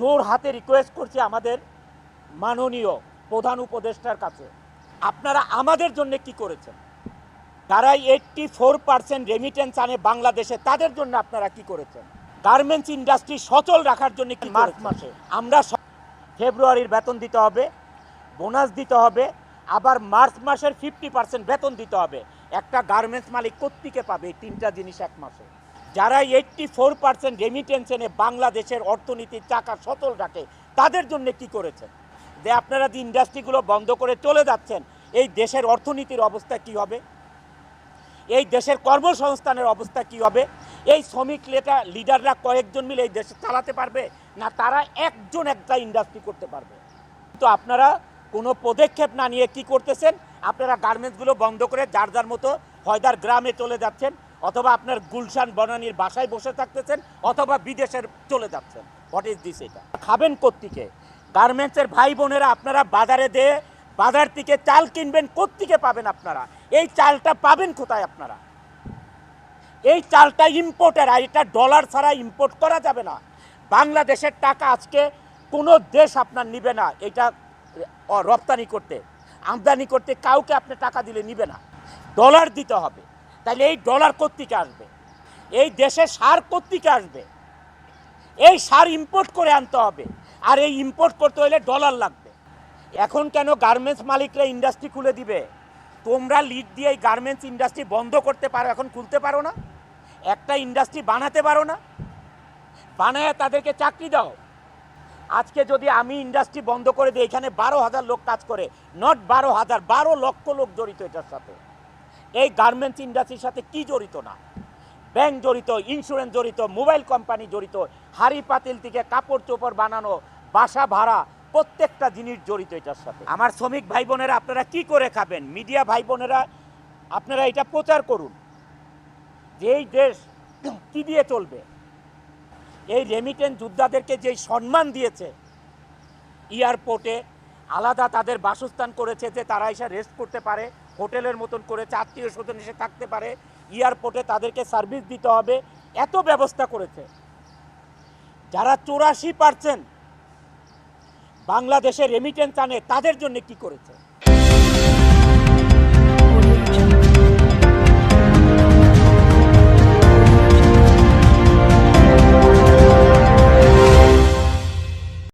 জোর হাতে রিকোয়েস্ট করছি আমাদের মাননীয় প্রধান উপদেষ্টার কাছে। আপনারা আমাদের জন্য কি করেছেন? যারা এইটটি ফোর পার্সেন্ট রেমিটেন্স আনে বাংলাদেশে তাদের জন্য আপনারা কি করেছেন? গার্মেন্টস ইন্ডাস্ট্রি সচল রাখার জন্য কি মার্চ মাসে। আমরা ফেব্রুয়ারির বেতন দিতে হবে বোনাস দিতে হবে আবার মার্চ মাসের ফিফটি পার্সেন্ট বেতন দিতে হবে। একটা গার্মেন্টস মালিক কোত্থেকে পাবে এই তিনটা জিনিস এক মাসে? যারা এইটটি ফোর পার্সেন্ট রেমিটেন্স বাংলাদেশের অর্থনীতির চাকা সচল রাখে, তাদের জন্য কি করেছেন যে আপনারা যে ইন্ডাস্ট্রিগুলো বন্ধ করে চলে যাচ্ছেন, এই দেশের অর্থনীতির অবস্থা কি হবে? এই দেশের কর্মসংস্থানের অবস্থা কি হবে? এই শ্রমিক লেটা লিডাররা কয়েকজন মিলে এই দেশে চালাতে পারবে? না, তারা একজন একটা ইন্ডাস্ট্রি করতে পারবে? তো আপনারা কোনো পদক্ষেপ না নিয়ে কি করতেছেন? আপনারা গার্মেন্টসগুলো বন্ধ করে যার যার মতো হয়দার গ্রামে চলে যাচ্ছেন অথবা আপনার গুলশান বনানির বাসায় বসে থাকতেছেন, অথবা বিদেশের চলে যাচ্ছেন। হোয়াট ইজ দিস এটা? খাবেন কোত্থেকে? গার্মেন্টসের ভাই বোনেরা আপনারা বাজারে দিয়ে বাজার থেকে চাল কিনবেন, কোত্থেকে পাবেন আপনারা? এই চালটা পাবেন কোথায় আপনারা? এই চালটা ইম্পোর্টের আর এটা ডলার ছাড়া ইম্পোর্ট করা যাবে না। বাংলাদেশের টাকা আজকে কোনো দেশ আপনার নিবে না, এটা রপ্তানি করতে। আমদানি করতে কাউকে আপনি টাকা দিলে নিবে না। ডলার দিতে হবে। তাহলে এই ডলার কোত্থেকে আসবে, এই দেশে সার কোত্থেকে আসবে, এই সার ইম্পোর্ট করে আনতে হবে, আর এই ইম্পোর্ট করতে হলে ডলার লাগবে। এখন কেন গার্মেন্টস মালিকরা ইন্ডাস্ট্রি খুলে দিবে? তোমরা লিড দিয়ে এই গার্মেন্টস ইন্ডাস্ট্রি বন্ধ করতে পারো, এখন খুলতে পারো না? একটা ইন্ডাস্ট্রি বানাতে পারো না? বানায় তাদেরকে চাকরি দাও। আজকে যদি আমি ইন্ডাস্ট্রি বন্ধ করে দিই, এখানে বারো হাজার লোক কাজ করে নট বারো হাজার, বারো লক্ষ লোক জড়িত এটার সাথে। এই গার্মেন্টস ইন্ডাস্ট্রির সাথে কি জড়িত না? ব্যাংক জড়িত ইন্স্যুরেন্স জড়িত মোবাইল কোম্পানি জড়িত, হাড়ি পাতিল থেকে কাপড় চোপড় বানানো, বাসা ভাড়া, প্রত্যেকটা জিনিস জড়িত এটার সাথে। আমার শ্রমিক ভাই বোনেরা আপনারা কি করে খাবেন? মিডিয়া ভাই বোনেরা আপনারা এটা প্রচার করুন। যে এই দেশ কি দিয়ে চলবে? এই রেমিটেন্স যোদ্ধাদেরকে যেই সম্মান দিয়েছে এয়ারপোর্টে আলাদা তাদের বাসস্থান করেছে যে তারা এসে রেস্ট করতে পারে, হোটেলের মতন করে আত্মীয় স্বজন এসে থাকতে পারে এয়ারপোর্টে তাদেরকে সার্ভিস দিতে হবে, এত ব্যবস্থা করেছে। যারা চৌরাশি পার্সেন্ট বাংলাদেশে রেমিটেন্স আনে, তাদের জন্য কি করেছে?